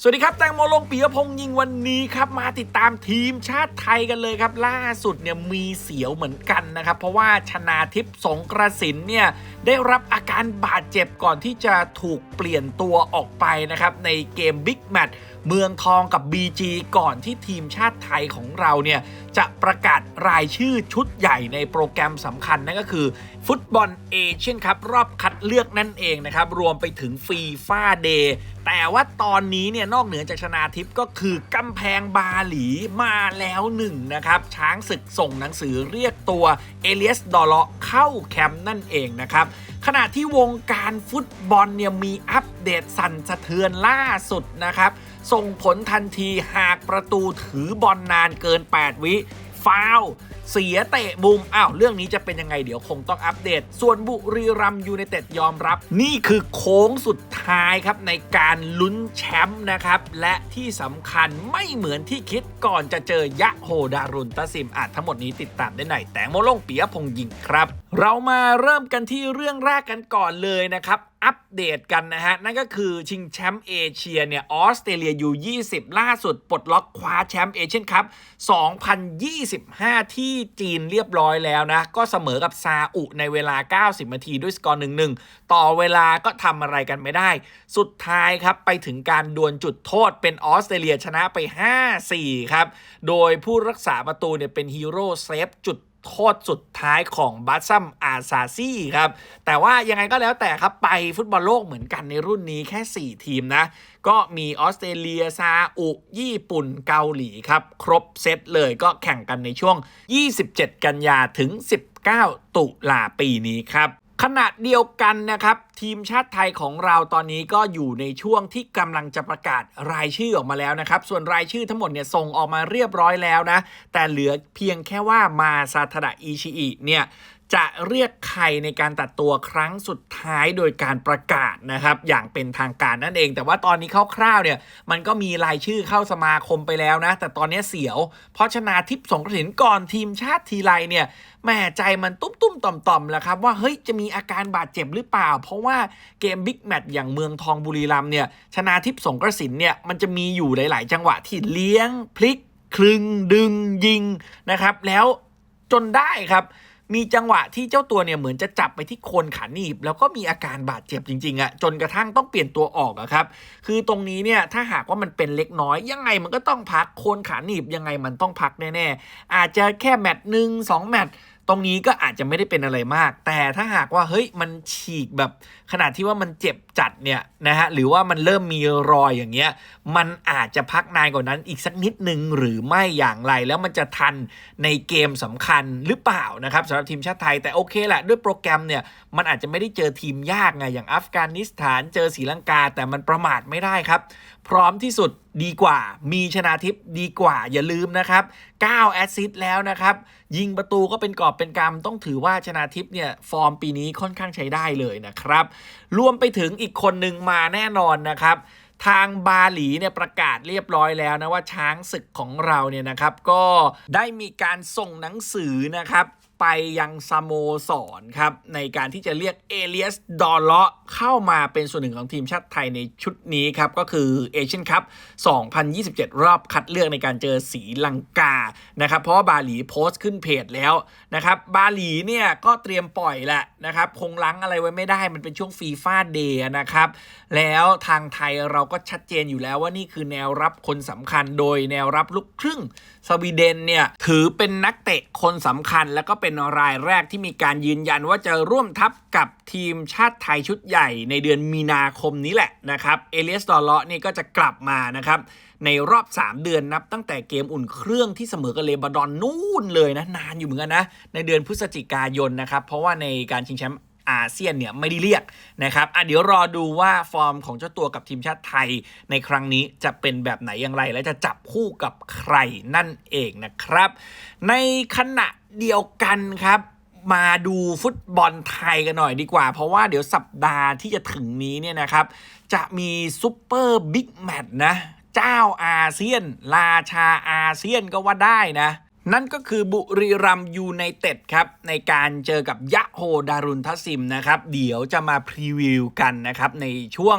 สวัสดีครับ แตงโมลงปียพงษ์ยิงวันนี้ครับมาติดตามทีมชาติไทยกันเลยครับ ล่าสุดเนี่ยมีเสียวเหมือนกันนะครับ เพราะว่าชนาทิพย์สงกระสินเนี่ยได้รับอาการบาดเจ็บก่อนที่จะถูกเปลี่ยนตัวออกไปนะครับในเกมบิ๊กแมตช์ เมืองทองกับ BG ก่อนที่ทีมชาติไทยของเราเนี่ยจะประกาศรายชื่อชุดใหญ่ในโปรแกรมสำคัญนั่นก็คือ ฟุตบอลเอเชียนครับรอบคัดเลือกนั่นเองนะครับ รวมไปถึงฟีฟ่าเดย์แต่ว่าตอนนี้เนี่ยนอกเหนือจากชนาทิพย์ก็คือกำแพงบาหลีมาแล้วหนึ่งนะครับ ช้างศึกส่งหนังสือเรียกตัวเอเลียสดอลเลาะเข้าแคมป์นั่นเองนะครับ ขณะที่วงการฟุตบอลเนี่ยมีอัปเดตสั่นสะเทือนล่าสุดนะครับ ส่งผลทันทีหากประตูถือบอลนานเกิน 8 วิ ฟาวเสียเตะมุมอ้าวเรื่องนี้จะเป็นยังไงเดี๋ยวคงต้องอัปเดต ส่วนบุรีรัมยูไนเต็ดยอมรับ นี่คือโค้งสุดท้ายครับในการลุ้นแชมป์นะครับ และที่สำคัญไม่เหมือนที่คิดก่อนจะเจอยะโฮดารุนตาซิมอาจทั้งหมดนี้ติดตามได้ในแตงโมลงปียพงยิงครับ เรามาเริ่มกันที่เรื่องแรกกันก่อนเลยนะครับ อัปเดตกันนะฮะ นั่นก็คือชิงแชมป์เอเชียเนี่ยออสเตรเลียอยู่20 ล่าสุดปลดล็อกคว้าแชมป์เอเชียนคัพ2025 ที่จีนเรียบร้อยแล้วนะ ก็เสมอกับซาอุในเวลา 90 นาทีด้วยสกอร์ 1-1 ต่อเวลาก็ทำอะไรกันไม่ได้ สุดท้ายครับ ไปถึงการดวลจุดโทษเป็นออสเตรเลียชนะไป 5-4 ครับ โดยผู้รักษาประตูเนี่ยเป็นฮีโร่เซฟจุด โทษสุดท้ายของบัตซัมอาซาซี่ครับ แต่ว่ายังไงก็แล้วแต่ครับไปฟุตบอลโลกเหมือนกันในรุ่นนี้แค่ 4 ทีมนะ ก็มีออสเตรเลียซาอุญี่ปุ่นเกาหลีครับ ครบเซตเลยก็แข่งกันในช่วง 27 กันยาถึง 19 ตุลาปีนี้ครับ ขณะเดียวกันนะครับ ทีมชาติไทยของเราตอนนี้ก็อยู่ในช่วงที่กำลังจะประกาศรายชื่อออกมาแล้วนะครับ ส่วนรายชื่อทั้งหมดเนี่ยส่งออกมาเรียบร้อยแล้วนะ แต่เหลือเพียงแค่ว่ามาซาทดะอิชิอิเนี่ย จะเรียกใครในการตัดตัวครั้งสุดท้ายโดยการประกาศนะครับ อย่างเป็นทางการนั่นเอง แต่ว่าตอนนี้คร่าวๆเนี่ยมันก็มีรายชื่อเข้าสมาคมไปแล้วนะ แต่ตอนนี้เสียว เพราะชนาทิพย์สงกระสินก่อนทีมชาติทีไรเนี่ยแหม่ใจมันตุ้มๆต่อมๆแล้วครับว่าเฮ้ยจะมีอาการบาดเจ็บหรือเปล่า เพราะว่าเกมบิ๊กแมตช์อย่างเมืองทองบุรีรัมเนี่ยชนาทิพย์สงกระสินเนี่ยมันจะมีอยู่หลาย ๆ จังหวะที่เลี้ยงพลิก คลึงดึงยิงนะครับ แล้วจนได้ครับ มีจังหวะที่เจ้าตัวเนี่ยเหมือนจะจับไปที่โคนขาหนีบ แล้วก็มีอาการบาดเจ็บจริงๆอะจนกระทั่งต้องเปลี่ยนตัวออกอะครับ คือตรงนี้เนี่ยถ้าหากว่ามันเป็นเล็กน้อย ยังไงมันก็ต้องพักโคนขาหนีบยังไงมันต้องพักแน่ๆอาจจะแค่แมตช์หนึ่งสองแมตช์ ตรงนี้ก็อาจจะไม่ได้เป็นอะไรมาก แต่ถ้าหากว่าเฮ้ยมันฉีกแบบขนาดที่ว่ามันเจ็บจัดเนี่ยนะฮะหรือว่ามันเริ่มมีรอยอย่างเงี้ยมันอาจจะพักนานกว่านั้นอีกสักนิดนึงหรือไม่อย่างไร แล้วมันจะทันในเกมสำคัญหรือเปล่านะครับสำหรับทีมชาติไทยแต่โอเคแหละด้วยโปรแกรมเนี่ยมันอาจจะไม่ได้เจอทีมยากไงอย่างอัฟกานิสถานเจอศรีลังกาแต่มันประมาทไม่ได้ครับ พร้อมที่สุด ดีกว่า มีชนาทิพย์ดีกว่าอย่าลืมนะครับ 9 แอสซิสต์แล้วนะครับ ยิงประตูก็เป็นกอบเป็นกำต้องถือว่าชนาทิพย์เนี่ย ฟอร์มปีนี้ค่อนข้างใช้ได้เลยนะครับ รวมไปถึงอีกคนหนึ่งมาแน่นอนนะครับทางบาหลีเนี่ยประกาศเรียบร้อยแล้วนะว่าช้างศึกของเราเนี่ยนะครับ ก็ได้มีการส่งหนังสือนะครับ ไปยังสโมสรครับ ในการที่จะเรียกเอเลียสดอลเลาะเข้ามาเป็นส่วนหนึ่งของทีมชาติไทยในชุดนี้ครับ ก็คือเอเชียนคัพ 2027 รอบคัดเลือกในการเจอสีลังกานะครับ เพราะาบาหลีโพสต์ขึ้นเพจแล้วนะครับ บาหลีเนี่ยก็เตรียมปล่อยแหละนะครับ คงล้างอะไรไว้ไม่ได้มันเป็นช่วงฟีฟ่าเดย์นะครับ แล้วทางไทยเราก็ชัดเจนอยู่แล้วว่านี่คือแนวรับคนสำคัญโดยแนวรับลูกครึ่งสวีเดนเนี่ยถือเป็นนักเตะคนสำคัญแล้วก็เป็น็นรายแรกที่มีการยืนยันว่าจะร่วมทัพกับทีมชาติไทยชุดใหญ่ในเดือนมีนาคมนี้แหละนะครับ เอเลียสดอลเลาะนี่ก็จะกลับมานะครับ ในรอบ 3 เดือนนับตั้งแต่เกมอุ่นเครื่องที่เสมอกับเลบานอนนู่นเลยนะ นานอยู่เหมือนกันนะ ในเดือนพฤศจิกายนนะครับ เพราะว่าในการชิงแชมป์ อาเซียนเนี่ยไม่ได้เรียกนะครับอะเดี๋ยวรอดูว่าฟอร์มของเจ้าตัวกับทีมชาติไทยในครั้งนี้จะเป็นแบบไหนอย่างไร และจะจับคู่กับใครนั่นเองนะครับ ในขณะเดียวกันครับมาดูฟุตบอลไทยกันหน่อยดีกว่า เพราะว่าเดี๋ยวสัปดาห์ที่จะถึงนี้เนี่ยนะครับ จะมีซุปเปอร์บิ๊กแมตช์นะ เจ้าอาเซียน ราชาอาเซียนก็ว่าได้นะ นั่นก็คือบุรีรัมยูไนเต็ดครับ ในการเจอกับยะโฮดารุนทัสซิมนะครับ เดี๋ยวจะมาพรีวิวกันนะครับ ในช่วง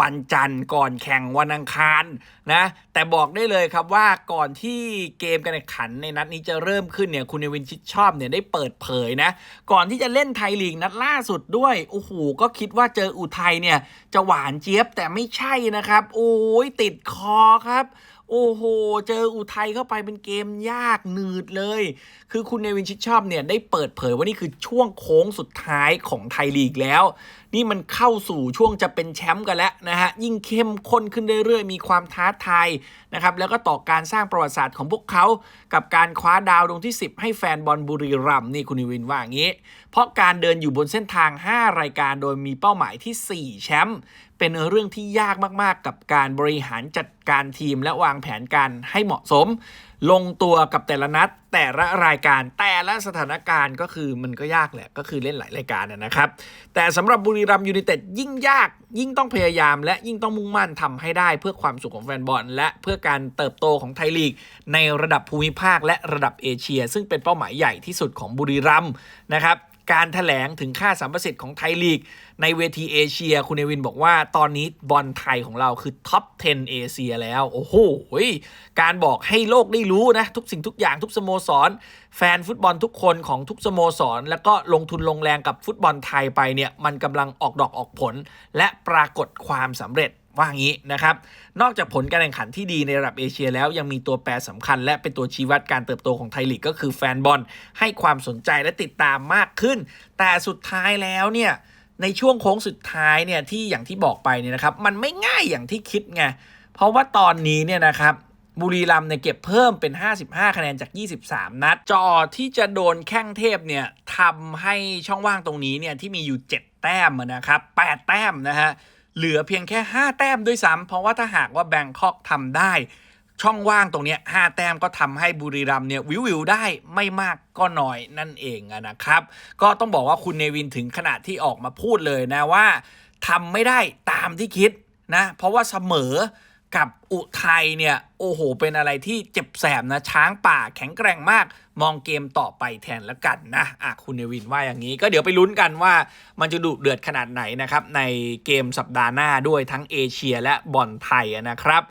วันจันทร์ก่อนแข่งวันอังคารนะแต่บอกได้เลยครับว่าก่อนที่เกมการแข่งขันในนัดนี้จะเริ่มขึ้นเนี่ยคุณเนวินชิดชอบเนี่ยได้เปิดเผยนะ ก่อนที่จะเล่นไทยลีกนัดล่าสุดด้วยโอ้โหก็คิดว่าเจออุทัยเนี่ยจะหวานเจี๊ยบแต่ไม่ใช่นะครับ โอ้ยติดคอครับ โอ้โห เจออุทัยเข้าไปเป็นเกมยากหนืดเลย คือคุณเนวินชิดชอบเนี่ยได้เปิดเผยว่านี่คือช่วงโค้งสุดท้ายของไทยลีกแล้ว นี่มันเข้าสู่ช่วงจะเป็นแชมป์กันแล้วนะฮะ ยิ่งเข้มข้นขึ้นเรื่อยๆ มีความท้าทายนะครับ แล้วก็ต่อการสร้างประวัติศาสตร์ของพวกเขา กับการคว้าดาวดวงที่ 10 ให้แฟนบอลบุรีรัมย์นี่คุณเนวินว่าอย่างนี้ เพราะการเดินอยู่บนเส้นทาง 5 รายการโดยมีเป้าหมายที่ 4 แชมป์เป็นเรื่องที่ยากมากๆ กับการบริหารจัด การทีมและวางแผนการให้เหมาะสม ลงตัวกับแต่ละนัด แต่ละรายการแต่ละสถานการณ์ก็คือมันก็ยากแหละ ก็คือเล่นหลายรายการนะครับ แต่สำหรับบุรีรัมยูไนเต็ดยิ่งยาก ยิ่งต้องพยายามและยิ่งต้องมุ่งมั่นทำให้ได้เพื่อความสุขของแฟนบอลและเพื่อการเติบโตของไทยลีก ในระดับภูมิภาคและระดับเอเชีย ซึ่งเป็นเป้าหมายใหญ่ที่สุดของบุรีรัมนะครับ การถแถลงถึงค่าสัมประสิทธิ์ของไทยลีก ในเวทีเอเชีย คุณเอวินบอกว่าตอนนี้บอลไทยของเราคือท็อป 10 เอเชียแล้ว โอ้โหการบอกให้โลกได้รู้นะ ทุกสิ่งทุกอย่างทุกสโมสร แฟนฟุตบอลทุกคนของทุกสโมสร แล้วก็ลงทุนลงแรงกับฟุตบอลไทยไปเนี่ยมันกำลังออกดอกออกผล และปรากฏความสำเร็จ ว่างี้นะครับ นอกจากผลการแข่งขันที่ดีในระดับเอเชียแล้วยังมีตัวแปรสำคัญ และเป็นตัวชี้วัดการเติบโตของไทยลีกก็คือแฟนบอลให้ความสนใจและติดตามมากขึ้น แต่สุดท้ายแล้วเนี่ยในช่วงโค้งสุดท้ายเนี่ยที่อย่างที่บอกไปเนี่ยนะครับมันไม่ง่ายอย่างที่คิดไงเพราะว่าตอนนี้เนี่ยนะครับบุรีรัมย์เนี่ยเก็บเพิ่มเป็น 55 คะแนนจาก 23 นัด จอที่จะโดนแข้งเทพเนี่ยทำให้ช่องว่างตรงนี้เนี่ยที่มีอยู่ 7 แต้มนะครับ 8 แต้มนะฮะ เหลือเพียงแค่ 5 แต้มด้วยซ้ำเพราะว่าถ้าหากว่าแบงคอกทำได้ ช่องว่างตรงนี้5แต้มก็ทำให้บุรีรัมเนี่ยวิววิวได้ไม่มากก็น้อยนั่นเองนะครับ ก็ต้องบอกว่าคุณเนวินถึงขนาดที่ออกมาพูดเลยนะว่าทำไม่ได้ตามที่คิดนะเพราะว่าเสมอ กับอุทัยเนี่ย โอ้โห เป็นอะไรที่เจ็บแสบนะ ช้างป่าแข็งแกร่งมาก มองเกมต่อไปแทนแล้วกันนะอะคุณเนวินว่าอย่างนี้ ก็เดี๋ยวไปลุ้นกันว่ามันจะดุเดือดขนาดไหนนะครับ ในเกมสัปดาห์หน้าด้วยทั้งเอเชียและบอลไทยนะครับ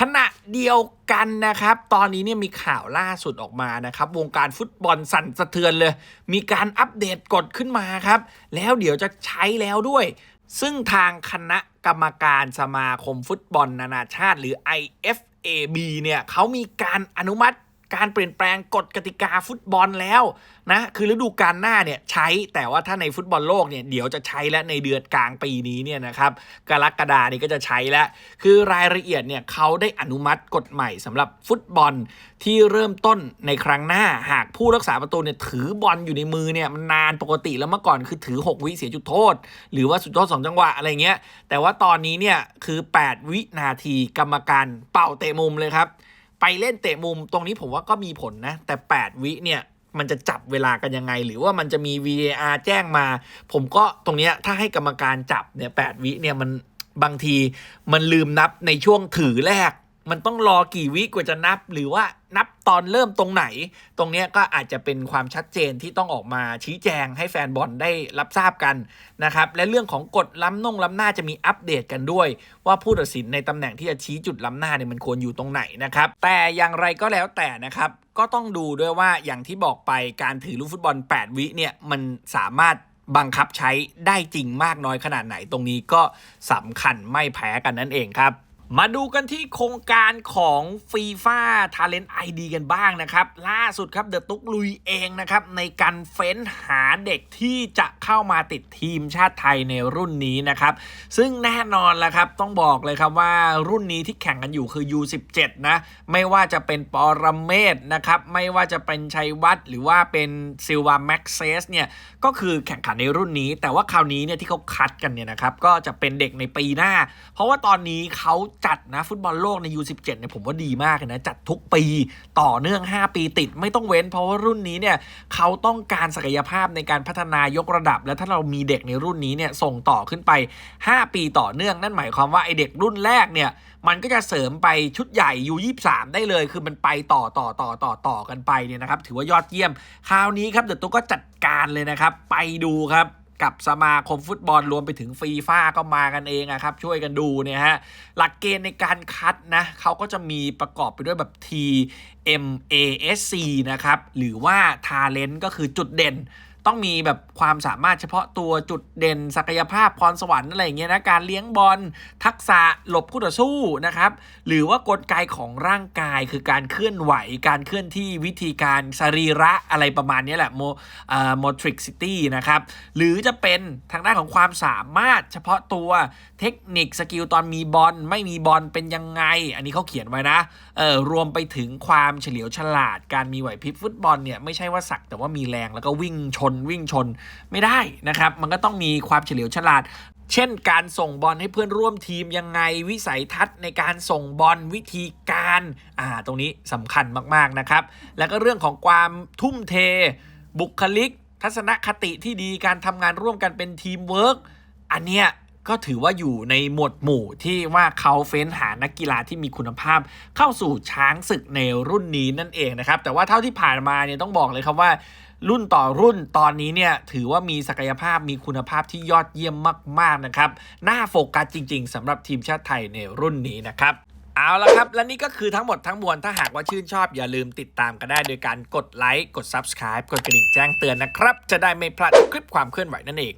ขณะเดียวกันนะครับ ตอนนี้เนี่ยมีข่าวล่าสุดออกมานะครับ วงการฟุตบอลสั่นสะเทือนเลย มีการอัปเดตกฎขึ้นมาครับ แล้วเดี๋ยวจะใช้แล้วด้วย ซึ่งทางคณะกรรมการสมาคมฟุตบอลนานาชาติ หรือ IFAB เนี่ยเขามีการอนุมัติ การเปลี่ยนแปลงกฎกติกาฟุตบอลแล้วนะคือฤดูกาลหน้าเนี่ยใช้แต่ว่าถ้าในฟุตบอลโลกเนี่ยเดี๋ยวจะใช้และในเดือนกลางปีนี้เนี่ยนะครับกรกฎานี่ก็จะใช้แล้วคือรายละเอียดเนี่ยเขาได้อนุมัติกฎใหม่สำหรับฟุตบอลที่เริ่มต้นในครั้งหน้า หากผู้รักษาประตูเนี่ยถือบอลอยู่ในมือเนี่ยมันนานปกติแล้วเมื่อก่อนคือถือ 6 วิเสียจุดโทษ หรือว่าสุดโทษ2จังหวะอะไรเงี้ยแต่ว่าตอนนี้เนี่ยคือ 8 วินาทีกรรมการเป่าเตะมุมเลยครับ ไปเล่นเตะมุมตรงนี้ผมว่าก็มีผลนะ แต่ 8 วิเนี่ยมันจะจับเวลากันยังไง หรือว่ามันจะมี VAR แจ้งมา ผมก็ตรงนี้ถ้าให้กรรมการจับเนี่ยแวิเนี่ยมันบางทีมันลืมนับในช่วงถือแรก มันต้องรอกี่วิกว่าจะนับ หรือว่า นับตอนเริ่มตรงไหน ตรงนี้ก็อาจจะเป็นความชัดเจนที่ต้องออกมาชี้แจงให้แฟนบอลได้รับทราบกันนะครับ และเรื่องของกฎล้ำน่งล้ำหน้าจะมีอัปเดตกันด้วย ว่าผู้ตัดสินในตำแหน่งที่จะชี้จุดล้ำหน้าเนี่ยมันควรอยู่ตรงไหนนะครับ แต่อย่างไรก็แล้วแต่นะครับก็ต้องดูด้วยว่าอย่างที่บอกไปการถือลูกฟุตบอล 8 วิเนี่ยมันสามารถบังคับใช้ได้จริงมากน้อยขนาดไหนตรงนี้ก็สำคัญไม่แพ้กันนั่นเองครับ มาดูกันที่โครงการของฟีฟ่าทาเลนต์ไอดีกันบ้างนะครับ ล่าสุดครับเดอะตุกลุยเองนะครับ ในการเฟ้นหาเด็กที่จะเข้ามาติดทีมชาติไทยในรุ่นนี้นะครับ ซึ่งแน่นอนแล้วครับ ต้องบอกเลยครับว่ารุ่นนี้ที่แข่งกันอยู่คือ U17 นะ ไม่ว่าจะเป็นปรเมศนะครับ ไม่ว่าจะเป็นชัยวัฒน์หรือว่าเป็นซิลวาแม็กเซสเนี่ยก็คือแข่งขันในรุ่นนี้ แต่ว่าคราวนี้เนี่ยที่เขาคัดกันเนี่ยนะครับก็จะเป็นเด็กในปีหน้า เพราะว่าตอนนี้เขาจัดนะฟุตบอลโลกใน U17 เนี่ยผมว่าดีมากนะจัดทุกปีต่อเนื่อง 5 ปีติดไม่ต้องเว้น เพราะว่ารุ่นนี้เนี่ยเขาต้องการศักยภาพในการพัฒนายกระดับ และถ้าเรามีเด็กในรุ่นนี้เนี่ยส่งต่อขึ้นไป 5 ปีต่อเนื่อง นั่นหมายความว่าไอเด็กรุ่นแรกเนี่ยมันก็จะเสริมไปชุดใหญ่ยู23 ได้เลย คือมันไปต่อต่อต่อต่อต่อกันไปเนี่ยนะครับถือว่ายอดเยี่ยม คราวนี้ครับเดี๋ยวตุ๊กก็จัดการเลยนะครับ ไปดูครับ กับสมาคมฟุตบอลรวมไปถึงฟีฟ่าก็มากันเองอะครับ ช่วยกันดูเนี่ยฮะ หลักเกณฑ์ในการคัดนะเขาก็จะมีประกอบไปด้วยแบบ T M A S C นะครับ หรือว่า Talent ก็คือจุดเด่น ต้องมีแบบความสามารถเฉพาะตัวจุดเด่นศักยภาพพรสวรรค์อะไรอย่างเงี้ยนะการเลี้ยงบอลทักษะหลบคู่ต่อสู้นะครับ หรือว่ากลไกของร่างกายคือการเคลื่อนไหว การเคลื่อนที่วิธีการสรีระอะไรประมาณนี้แหละโมอ่า motricity นะครับหรือจะเป็นทางด้านของความสามารถเฉพาะตัวเทคนิคสกิลตอนมีบอลไม่มีบอลเป็นยังไง อันนี้เขาเขียนไว้นะเออรวมไปถึงความเฉลียวฉลาด การมีไหวพริบฟุตบอลเนี่ยไม่ใช่ว่าสักแต่ว่ามีแรงแล้วก็วิ่งชนวิ่งชนไม่ได้นะครับ มันก็ต้องมีความเฉลียวฉลาด เช่นการส่งบอลให้เพื่อนร่วมทีมยังไงวิสัยทัศน์ในการส่งบอลวิธีการอ่าตรงนี้สำคัญมากๆนะครับ แล้วก็เรื่องของความทุ่มเท บุคลิก ทัศนคติที่ดีการทำงานร่วมกันเป็นทีมเวิร์กอันเนี้ย ก็ถือว่าอยู่ในหมวดหมู่ที่ว่าเขาเฟ้นหานักกีฬาที่มีคุณภาพ เข้าสู่ช้างศึกในรุ่นนี้นั่นเองนะครับ แต่ว่าเท่าที่ผ่านมาเนี่ยต้องบอกเลยครับว่ารุ่นต่อรุ่นตอนนี้เนี่ยถือว่ามีศักยภาพมีคุณภาพที่ยอดเยี่ยมมาก ๆ นะครับ น่าโฟกัสจริง ๆสำหรับทีมชาติไทยในรุ่นนี้นะครับเอาละครับ และนี่ก็คือทั้งหมดทั้งมวล ถ้าหากว่าชื่นชอบอย่าลืมติดตามกันได้โดยการกดไลค์ กด Subscribe กดกระดิ่งแจ้งเตือนนะครับ จะได้ไม่พลาดคลิปความเคลื่อนไหวนั่นเอง